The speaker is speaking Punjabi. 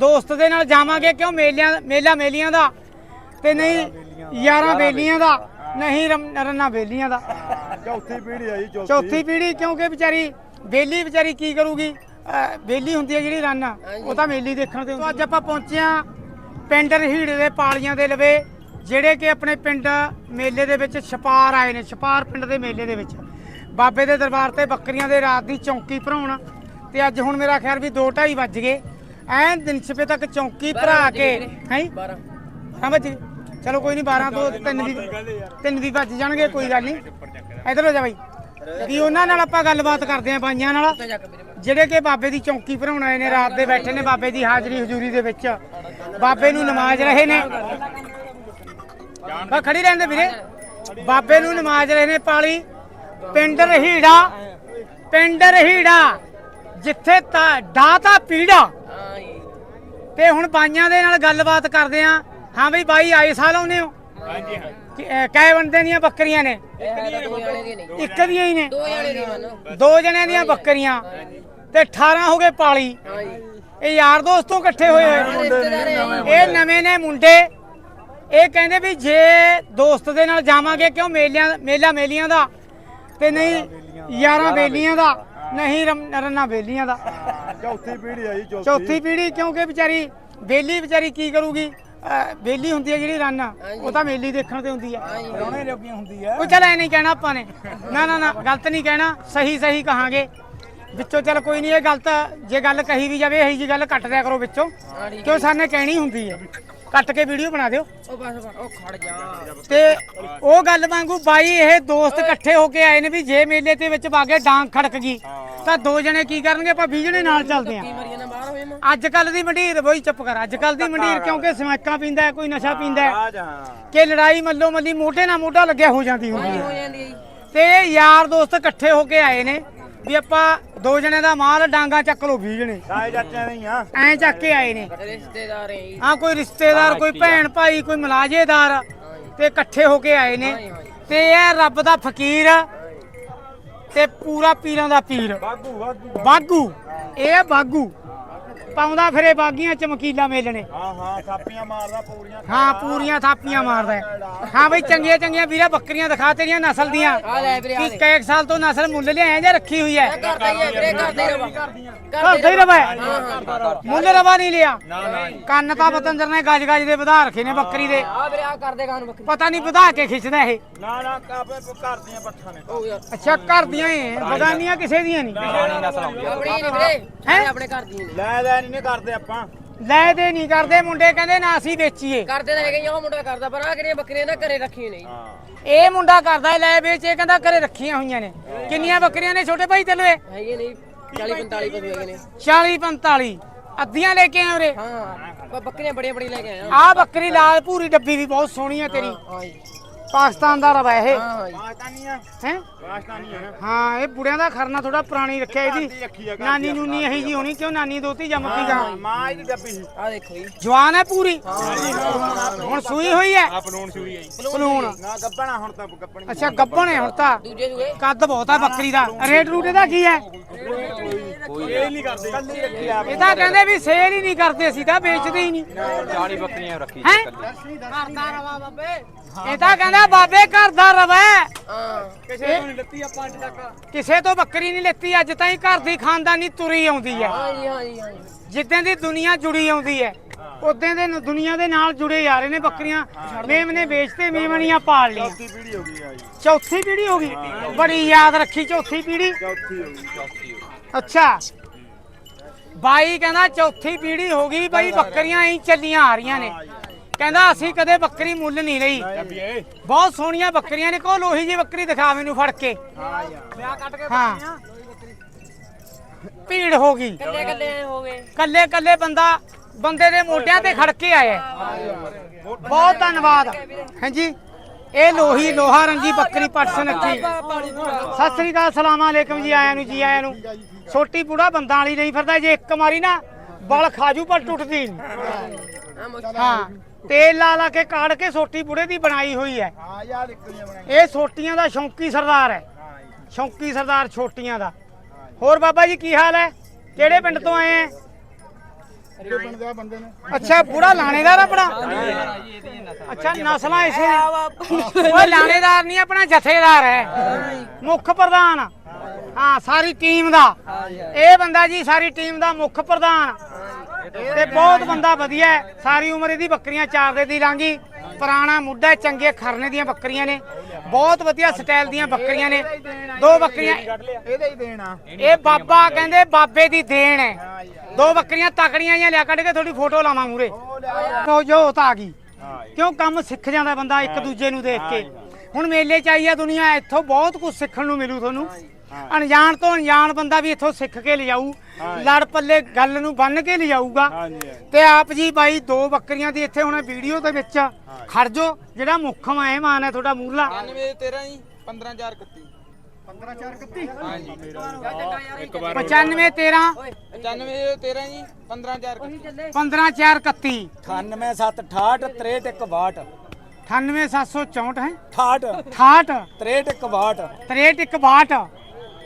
ਦੋਸਤ ਦੇ ਨਾਲ ਜਾਵਾਂਗੇ ਕਿਉਂ? ਮੇਲਿਆਂ ਮੇਲਾ ਮੇਲੀਆਂ ਦਾ। ਤੇ ਨਹੀਂ ਯਾਰਾਂ ਬੇਲੀਆਂ ਦਾ। ਨਹੀਂ ਰੰਨਾ ਬੇਲੀਆਂ ਦਾ। ਚੌਥੀ ਪੀੜ੍ਹੀ ਆ ਜੀ ਚੌਥੀ। ਚੌਥੀ ਪੀੜ੍ਹੀ ਕਿਉਂਕਿ ਵਿਚਾਰੀ ਬੇਲੀ ਵਿਚਾਰੀ ਕੀ ਕਰੂਗੀ? ਬੇਲੀ ਹੁੰਦੀ ਹੈ ਜਿਹੜੀ ਰੰਨ। ਉਹ ਤਾਂ ਮੇਲੀ ਦੇਖਣ ਤੇ ਹੁੰਦੀ। ਅੱਜ ਆਪਾਂ ਪਹੁੰਚੇ ਹਾਂ ਪਿੰਡ ਰਹੀੜੇ ਦੇ ਪਾਲੀਆਂ ਦੇ ਲਵੇ ਜਿਹੜੇ ਕਿ ਆਪਣੇ ਪਿੰਡ ਮੇਲੇ ਦੇ ਵਿੱਚ ਛਪਾਰ ਆਏ ਨੇ। ਛਪਾਰ ਪਿੰਡ ਦੇ ਮੇਲੇ ਦੇ ਵਿੱਚ। ਬਾਬੇ ਦੇ ਦਰਬਾਰ ਤੇ ਬੱਕਰੀਆਂ ਦੇ ਰਾਤ ਦੀ ਚੌਂਕੀ ਭਰਾਉਣ। ਤੇ ਅੱਜ ਹੁਣ ਮੇਰਾ ਖਿਆਲ ਵੀ 2:30 ਵੱਜ ਗਏ। ਐਨ ਦਿਨ ਛਪੇ ਤੱਕ ਚੌਂਕੀ ਭਰਾ ਕੇ ਹੈ 12 ਹਾਂ? ਬੱਜੀ ਚਲੋ ਕੋਈ ਨਹੀਂ 12 ਤੋਂ 3 ਵੀ 3 ਵੀ ਵੱਜ ਜਾਣਗੇ ਕੋਈ ਗੱਲ ਨਹੀਂ ਇਧਰ ਹੋ ਜਾ ਬਾਈ। ਵੀ ਉਹਨਾਂ ਨਾਲ ਆਪਾਂ ਗੱਲਬਾਤ ਕਰਦੇ ਆਂ ਬਾਈਆਂ ਨਾਲ। ਜਿਹੜੇ ਕਿ ਬਾਬੇ ਦੀ ਚੌਂਕੀ ਭਰਾਉਣ ਆਏ ਨੇ ਰਾਤ ਦੇ ਬੈਠੇ ਨੇ ਬਾਬੇ ਦੀ ਹਾਜ਼ਰੀ ਹਜ਼ੂਰੀ ਦੇ ਵਿੱਚ। ਬਾਬੇ ਨੂੰ ਨਮਾਜ਼ ਰਹੇ ਨੇ। ਬਾ ਖੜੀ ਰਹਿੰਦੇ ਵੀਰੇ। ਬਾਬੇ ਨੂੰ ਨਮਾਜ਼ ਰਹੇ ਨੇ ਪਾਲੀ। ਪਿੰਡ ਰਹੀੜਾ ਪਿੰਡ ਰਹੀੜਾ ਜਿੱਥੇ ਤਾਂ ਦਾਤਾ ਪੀੜਾ। ਤੇ ਹੁਣ ਬਾਈਆਂ ਦੇ ਨਾਲ ਗੱਲਬਾਤ ਕਰਦੇ ਆਂ। ਹਾਂ ਬਈ ਬਾਈ ਆਏ ਸਾਲ ਆਉਨੇ ਹੋ? ਹਾਂਜੀ ਹਾਂ। ਕਿ- ਬੰਦੇ ਦੀਆਂ ਬੱਕਰੀਆਂ ਨੇ? ਇੱਕ ਦੀਆਂ ਹੀ ਨੇ? ਦੋ ਜਾਣੇ ਦੀ ਮੰਨ। ਦੋ ਜਣਿਆਂ ਦੀਆਂ ਬੱਕਰੀਆਂ। ਤੇ 18 ਹੋ ਗਏ ਪਾਲੀ। ਹਾਂਜੀ। ਇਹ ਯਾਰ ਦੋਸਤੋਂ ਇਕੱਠੇ ਹੋਏ ਹੋਏ। ਇਹ ਨਵੇਂ ਨੇ ਮੁੰਡੇ। ਇਹ ਕਹਿੰਦੇ ਵੀ ਜੇ ਦੋਸਤ ਦੇ ਨਾਲ ਜਾਵਾਂਗੇ ਕਿਉਂ ਮੇਲਿਆਂ ਮੇਲਾ ਮੇਲੀਆਂ ਦਾ? ਤੇ ਨਹੀਂ ਯਾਰਾਂ ਬੇਲੀਆਂ ਦਾ। ਨਹੀਂ ਰਮ- ਰੰਨਾ ਬੇਲੀਆਂ ਦਾ। ਚੌਥੀ ਪੀੜ੍ਹੀ ਆ ਜੀ ਚੌਥੀ। ਚੌਥੀ ਪੀੜ੍ਹੀ ਕਿਉਂਕਿ ਵਿਚਾਰੀ ਬੇਲੀ ਵਿਚਾਰੀ ਕੀ ਕਰੂਗੀ? ਅਹ ਬੇਲੀ ਹੁੰਦੀ ਹੈ ਜਿਹੜੀ ਰੰਨ ਉਹ ਤਾਂ ਮੇਲੀ ਦੇਖਣ ਤੇ ਹੁੰਦੀ ਹੈ ਪ੍ਰਾਹੁਣੇ ਜੋਗੀ ਹੁੰਦੀ ਆ। ਉਹ ਚੱਲ ਐ ਨਹੀਂ ਕਹਿਣਾ ਆਪਾਂ ਨੇ। ਨਾ ਨਾ ਨਾ ਗਲਤ ਨਹੀਂ ਕਹਿਣਾ ਸਹੀ ਸਹੀ ਕਹਾਂਗੇ। ਵਿੱਚੋਂ ਚੱਲ ਕੋਈ ਨਹੀਂ ਇਹ ਗਲਤ ਜੇ ਗੱਲ ਕਹੀ ਵੀ ਜਾਵੇ ਇਹੀ ਜੀ ਗੱਲ ਕੱਟ ਦਿਆ ਕਰੋ ਵਿੱਚੋਂ। ਕਿਉਂ ਸਾਨੇ ਕਹਿਣੀ ਹੁੰਦੀ ਹੈ ਕੱਟ ਕੇ ਵੀਡੀਓ ਬਣਾ ਦਿਓ। ਉਹ ਬਸ ਬਸ, ਉਹ ਖੜ ਜਾ। ਤੇ ਉਹ ਗੱਲ ਵਾਂਗੂ ਬਾਈ ਇਹ ਦੋਸਤ ਇਕੱਠੇ ਹੋ ਕੇ ਆਏ ਨੇ ਵੀ ਜੇ ਮੇਲੇ ਦੇ ਵਿੱਚ ਵਾਗੇ ਡਾਂਗ ਖੜਕ ਗਈ। ਤਾਂ ਦੋ ਜਣੇ ਕੀ ਕਰਨਗੇ ਆਪਾਂ 20 ਜਣੇ ਨਾਲ ਚੱਲਦੇ ਆਂ ਅੱਜ ਕੱਲ ਦੀ ਮੰਡੀਰ ਬਈ ਚੁੱਪ ਕਰ ਅੱਜ ਕੱਲ ਦੀ ਮੰਡੀਰ ਕਿਉਂਕਿ ਸਮੈਕਾਂ ਪੀਂਦਾ ਹੈ ਕੋਈ ਨਸ਼ਾ ਪੀਂਦਾ ਹੈ। ਆ ਜਾ। ਕਿ ਲੜਾਈ ਮੱਲੋ ਮੱਲੀ ਮੋਢੇ ਨਾਲ ਮੋਢਾ ਲੱਗਿਆ ਹੋ ਜਾਂਦੀ ਹੁੰਦੀ ਹੈ ਹੋ ਹੈ ਤੇ ਇਹ ਯਾਰ ਦੋਸਤ ਇਕੱਠੇ ਹੋ ਕੇ ਆਏ ਨੇ ਵੀ ਆਪਾਂ ਦੋ ਜਣੇ ਦਾ ਮਾਲ ਡਾਂਗਾ ਚੱਕ ਲੋ 20 ਜਣੇ। ਸਾਏ ਜੱਟਿਆਂ ਦੇ ਹੀ ਆ। ਐਂ ਚੱਕ ਕੇ ਆਏ ਨੇ। ਰਿਸ਼ਤੇਦਾਰ ਹੈ ਆ ਕੋਈ ਰਿਸ਼ਤੇਦਾਰ ਕੋਈ ਭੈਣ ਭਾਈ ਕੋਈ ਮਲਾਜੇਦਾਰ। ਤੇ ਇਕੱਠੇ ਹੋ ਕੇ ਆਏ ਨੇ। ਤੇ ਇਹ ਰੱਬ ਦਾ ਫਕੀਰ ਤੇ ਪੂਰਾ ਪੀਰਾਂ ਦਾ ਪੀਰ। ਬਾਗੂ ਬਾਗੂ ਇਹ ਬਾਗੂ ਪਾਉਂਦਾ ਫਿਰੇ ਬਾਗੀਆਂ ਚਮਕੀਲਾ ਮੇਲਣੇ। ਹਾਂ ਹਾਂ ਥਾਪੀਆਂ ਮਾਰਦਾ ਪੂਰੀਆਂ ਹਾਂ ਪੂਰੀਆਂ ਥਾਪੀਆਂ ਮਾਰਦਾ ਹੈ। ਹਾਂ ਬਈ ਚੰਗੀਆਂ ਚੰਗੀਆਂ ਵੀਰਾ ਬੱਕਰੀਆਂ ਦਿਖਾ ਤੇਰੀਆਂ ਨਸਲ ਦੀਆਂ। ਆ ਲੈ ਵੀਰੇ ਆ ਕਿ ਕਏਕ ਸਾਲ ਤੋਂ ਨਸਲ ਮੁੱਲ ਲਿਆਇਆ ਜਾਂ ਰੱਖੀ ਹੋਈ ਹੈ? ਕਰਦਾ ਹੀ ਹੈ ਵੀਰੇ ਕਰਦਾ ਹੀ ਰਵਾ। ਘਰ ਦਾ ਹੀ ਰਵਾ ਹੈ? ਮੁੱਲ ਰਵਾ ਨਹੀਂ ਲਿਆ। ਕੰਨ ਤਾਂ ਬਤੰਦਰ ਨੇ ਗਜ ਗਜ ਦੇ ਵਧਾ ਰੱਖੇ ਨੇ ਬੱਕਰੀ ਦੇ। ਆ ਵੀਰੇ ਆ ਕਰਦੇ ਗਾਨ ਬੱਕਰੀ। ਪਤਾ ਨਹੀਂ ਵਧਾ ਕੇ ਖਿੱਚਦਾ ਇਹ। ਨਾ ਨਾ ਕਾਪੇ ਘਰ ਦੀਆਂ ਪੱਠਾਂ ਨੇ। ਹੋ ਗਿਆ ਅੱਛਾ ਘਰ ਦੀਆਂ ਹੀ ਬਗਾਨੀਆਂ ਕਿਸੇ ਦੀਆਂ ਨਹੀਂ? ਆਪਣੀ ਨੇ ਵੀਰੇ ਸਾਰੇ ਆਪਣੇ ਘਰ ਦੀ ਨੇ। ਲੈ ਲੈ ਨਹੀਂ ਕਰਦੇ ਆਪਾਂ। ਲੈ ਦੇ ਨਹੀਂ ਕਰਦੇ ਮੁੰਡੇ ਕਹਿੰਦੇ ਨਾ ਅਸੀਂ ਵੇਚੀਏ। ਕਰਦੇ ਤਾਂ ਹੈਗੇ ਜੀ, ਉਹ ਮੁੰਡਾ ਕਰਦਾ ਪਰ ਆ ਕਿਹੜੀਆਂ ਬੱਕਰੀਆਂ ਨਾ ਘਰੇ ਰੱਖੀਆਂ ਨੇ ਜੀ। ਹਾਂ। ਇਹ ਮੁੰਡਾ ਕਰਦਾ ਹੈ ਲੈ ਵੇਚ ਇਹ ਕਹਿੰਦਾ ਘਰੇ ਰੱਖੀਆਂ ਹੋਈਆਂ ਨੇ। ਕਿੰਨੀਆਂ ਬੱਕਰੀਆਂ ਨੇ ਛੋਟੇ ਭਾਈ ਤੇਲਵੇ ਹੈਗੇ ਨੇ 40 45 ਪਸ਼ੂ ਹੈਗੇ ਨੇ। 40 45 ਅੱਧੀਆਂ ਲੈ ਕੇ ਆਏ ਉਰੇ। ਹਾਂ ਬ- ਬੱਕਰੀਆਂ ਬੜੀਆਂ ਬੜੀਆਂ ਲੈ ਕੇ ਆਏ ਆ। ਆ ਬੱਕਰੀ ਲਾਲ ਭੂਰੀ ਡੱਬੀ ਵੀ ਬਹੁਤ ਸੋਹਣੀ ਹੈ ਤੇਰੀ। ਹਾਂ ਜੀ। ਪਾਕਿਸਤਾਨ ਦਾ ਰਵਾ ਇਹ। ਹਾਂ ਜੀ ਪਾਕਿਸਤਾਨੀਆਂ ਹੈ? ਪਾਕਿਸਤਾਨੀਆਂ ਨਾ। ਹਾਂ ਇਹ ਬੁੜਿਆਂ ਦਾ ਖਰਨਾ ਥੋੜਾ ਪੁਰਾਣੀ ਰੱਖਿਆ ਇਹਦੀ। ਆ, ਦੀ ਨਾਨੀ ਨੂਨੀ ਇਹੀ ਜੀ ਹੋਣੀ ਕਿਉਂ ਨਾਨੀ ਦੋਤੀ ਜੰਮਤੀ ਗਾ? ਮਾਂ ਇਹਦੀ ਡੱਬੀ ਸੀ। ਆ ਦੇਖੋ ਜੀ ਜਵਾਨ ਹੈ ਪੂਰੀ। ਹੁਣ ਸੂਈ ਹੋਈ ਹੈ? ਆਪਣੋਂ ਸੂਈ ਹੈ ਜੀ। ਪਲੂਣ ਨਾ ਗੱਬਣਾ ਹੁਣ ਤਾਂ ਗੱਬਣੀ ਅੱਛਾ ਗੱਬਣ ਹੈ ਹੁਣ ਤਾਂ। ਦੂਜੇ ਦੂਏ ਕੱਦ ਬਹੁਤ ਹੈ ਬੱਕਰੀ ਦਾ। ਰੇਟ ਰੂਟ ਇਹਦਾ ਕੀ ਹੈ? ਇਹ ਨਹੀਂ ਕਰਦੇ। ਕੱਲੀ ਰੱਖੀ ਆ ਇਹ ਤਾਂ ਕਹਿੰਦੇ ਵੀ ਸੇਲ ਹੀ ਨਹੀਂ ਕਰਦੇ ਅਸੀਂ ਤਾਂ ਵੇਚਦੇ ਹੀ ਨਹੀਂ। 40 ਬੱਕਰੀਆਂ ਰੱਖੀ ਹੈ? ਘਰ ਦਾ ਰਵਾ ਬਾਬੇ। ਇਹ ਤਾਂ ਕਹਿੰਦਾ ਬਾਬੇ ਘਰ ਦਾ ਰਵਾ ਕਿਸੇ ਨੂੰ ਨਹੀਂ ਲੱਤੀ ਆਪਾਂ ਅੱਜ ਤੱਕ। ਕਿਸੇ ਤੋਂ ਬੱਕਰੀ ਨਹੀਂ ਲੈਤੀ ਅੱਜ ਤਾਈਂ ਘਰ ਦੀ ਖਾਨਦਾਨੀ ਤੁਰੀ ਆਉਂਦੀ ਹੈ ਜਿੱਦਾਂ ਦੀ ਦੁਨੀਆ ਜੁੜੀ ਆਉਂਦੀ ਹੈ ਉਦੋਂ ਦੇ ਨ- ਦੁਨੀਆ ਦੇ ਨਾਲ ਜੁੜੇ ਜਾ ਰਹੇ ਨੇ ਬੱਕਰੀਆਂ। ਮੇਮਨੇ ਵੇਚਤੇ ਮੇਮਣੀਆਂ ਪਾਲ ਲੀਆਂ ਚੌਥੀ ਪੀੜ੍ਹੀ ਹੋ ਗਈ ਆ ਜੀ। ਚੌਥੀ ਪੀੜ੍ਹੀ ਹੋ ਗਈ। ਬੜੀ ਯਾਦ ਰੱਖੀ ਚੌਥੀ ਪੀੜ੍ਹੀ। ਚੌਥੀ ਹੋ ਗਈ ਚੌਥੀ ਅੱਛਾ। ਬਾਈ ਕਹਿੰਦਾ ਚੌਥੀ ਪੀੜ੍ਹੀ ਹੋ ਗਈ ਬਈ ਬੱਕਰੀਆਂ ਐਂ ਚੱਲੀਆਂ ਆ ਰਹੀਆਂ ਨੇ। ਕਹਿੰਦਾ ਅਸੀਂ ਕਦੇ ਬੱਕਰੀ ਮੁੱਲ ਨਹੀਂ ਲਈ। ਬਹੁਤ ਸੋਹਣੀਆਂ ਬੱਕਰੀਆਂ ਨੇ ਕੋ ਲੋਹੀ ਜੀ ਬੱਕਰੀ ਦਿਖਾ ਮੈਨੂੰ ਫੜ ਕੇ। ਹਾਂ ਯਾਰ। ਵਿਆਹ ਕੱਟ ਕੇ ਹਾਂ। ਭੀੜ ਹੋ ਗਈ। ਕੱਲੇ ਕੱਲੇ ਐ ਹੋ ਗਏ। ਕੱਲੇ ਕੱਲੇ ਬੰਦਾ ਬੰਦੇ ਦੇ ਮੋਢਿਆਂ ਤੇ ਖੜ ਕੇ ਆਇਆ। ਬਹੁਤ ਧੰਨਵਾਦ। ਹਾਂਜੀ। ਇਹ ਲੋਹੀ ਲੋਹਾ ਰੰਗੀ ਬੱਕਰੀ ਪੱਟ ਸਨੱਖੀ ਸਤਿ ਸ੍ਰੀ ਅਕਾਲ ਸਲਾਮ ਅਲੈਕਮ ਜੀ ਆਇਆਂ ਨੂੰ ਜੀ ਆਇਆਂ ਨੂੰ। ਛੋਟੀ ਬੁੜਾ ਬੰਦਾਂ ਵਾਲੀ ਨਹੀਂ ਫਿਰਦਾ ਜੇ ਇੱਕ ਮਾਰੀ ਨਾ ਬਲ ਖਾਜੂ ਪਰ ਟੁੱਟਦੀ ਨਹੀਂ ਹਾਂ ਤੇਲ ਲਾ ਲਾ ਕੇ ਕਾੜ ਕੇ ਛੋਟੀ ਬੁੜੇ ਦੀ ਬਣਾਈ ਹੋਈ ਹੈ। ਇਹ ਛੋਟੀਆਂ ਦਾ ਸ਼ੌਂਕੀ ਸਰਦਾਰ ਹੈ। ਹਾਂ ਜੀ ਸ਼ੌਂਕੀ ਸਰਦਾਰ ਛੋਟੀਆਂ ਦਾ। ਹੋਰ ਬਾਬਾ ਜੀ ਕੀ ਹਾਲ ਹੈ? ਕਿਹੜੇ ਪਿੰਡ ਤੋਂ ਆਏ ਆ ਦੇ ਬੰਦੇ ਨੇ। ਅੱਛਾ ਬੁੜਾ ਲਾਣੇਦਾਰ ਆਪਣਾ? ਅੱਛਾ ਨਸਲਾਂ ਇਸੇ ਓਏ ਲਾਣੇਦਾਰ ਨਹੀਂ ਆਪਣਾ ਜਥੇਦਾਰ ਹੈ। ਮੁੱਖ ਪ੍ਰਧਾਨ। ਹਾਂ ਸਾਰੀ ਟੀਮ ਦਾ। ਇਹ ਬੰਦਾ ਜੀ ਸਾਰੀ ਟੀਮ ਦਾ ਮੁੱਖ ਪ੍ਰਧਾਨ। ਤੇ ਬਹੁਤ ਬੰਦਾ ਵਧੀਆ ਸਾਰੀ ਉਮਰ ਇਹਦੀ ਬੱਕਰੀਆਂ ਚਾਰਦੇ ਦੀ ਲਾਂਗੀ ਪੁਰਾਣਾ ਮੁੱਢਾ ਚੰਗੇ ਖਰਨੇ ਦੀਆਂ ਬੱਕਰੀਆਂ ਨੇ। ਬਹੁਤ ਵਧੀਆ ਸਟਾਈਲ ਦੀਆਂ ਬੱਕਰੀਆਂ ਨੇ। ਦੋ ਬੱਕਰੀਆਂ ਇਹਦੇ ਹੀ ਦੇਣਾ। ਇਹ ਬਾਬਾ ਕਹਿੰਦੇ ਬਾਬੇ ਦੀ ਦੇਣ ਹੈ। ਦੋ ਬੱਕਰੀਆਂ ਤਕੜੀਆਂ ਜਿਹੀਆਂ ਲਿਆ ਕੱਢ ਕੇ ਤੁਹਾਡੀ ਫੋਟੋ ਲਾਵਾਂ ਮੂਰੇ ਉਹ ਜੋ ਤਾਂ ਆ ਗਈ। ਹਾਂ ਕਿਉਂ ਕੰਮ ਸਿੱਖ ਜਾਂਦਾ ਬੰਦਾ ਇੱਕ ਦੂਜੇ ਨੂੰ ਦੇਖ ਕੇ? ਹੁਣ ਮੇਲੇ ਚ ਆਈ ਆ ਦੁਨੀਆ ਇੱਥੋਂ ਬਹੁਤ ਕੁਝ ਸਿੱਖਣ ਨੂੰ ਮਿਲੂ ਤੁਹਾਨੂੰ। ਅਣਜਾਣ ਤੋਂ ਅਣਜਾਣ ਬੰਦਾ ਵੀ ਇੱਥੋਂ ਸਿੱਖ ਕੇ ਲਿਜਾਊ ਲੜ ਪੱਲੇ ਗੱਲ ਨੂੰ ਬੰਨ ਕੇ ਲਿਜਾਊਗਾ ਤੇ ਆਪ ਜੀ ਬਾਈ ਦੋ ਬੱਕਰੀਆਂ ਦੀ ਇੱਥੇ ਹੁਣ ਵੀਡੀਓ ਦੇ ਵਿੱਚ ਖੜ ਜੋ ਜਿਹੜਾ ਮੁੱਖ ਮਹਿਮਾਨ ਹੈ ਤੁਹਾਡਾ ਮੂਰਲਾ 99 13 ਜੀ 15431 15 4 31 ਹਾਂਜੀ ਇੱਕ 95 13 95 13 ਜੀ 15431 15 4 31 98768 6362 98764 ਹੈ। 68 68 6362 63 62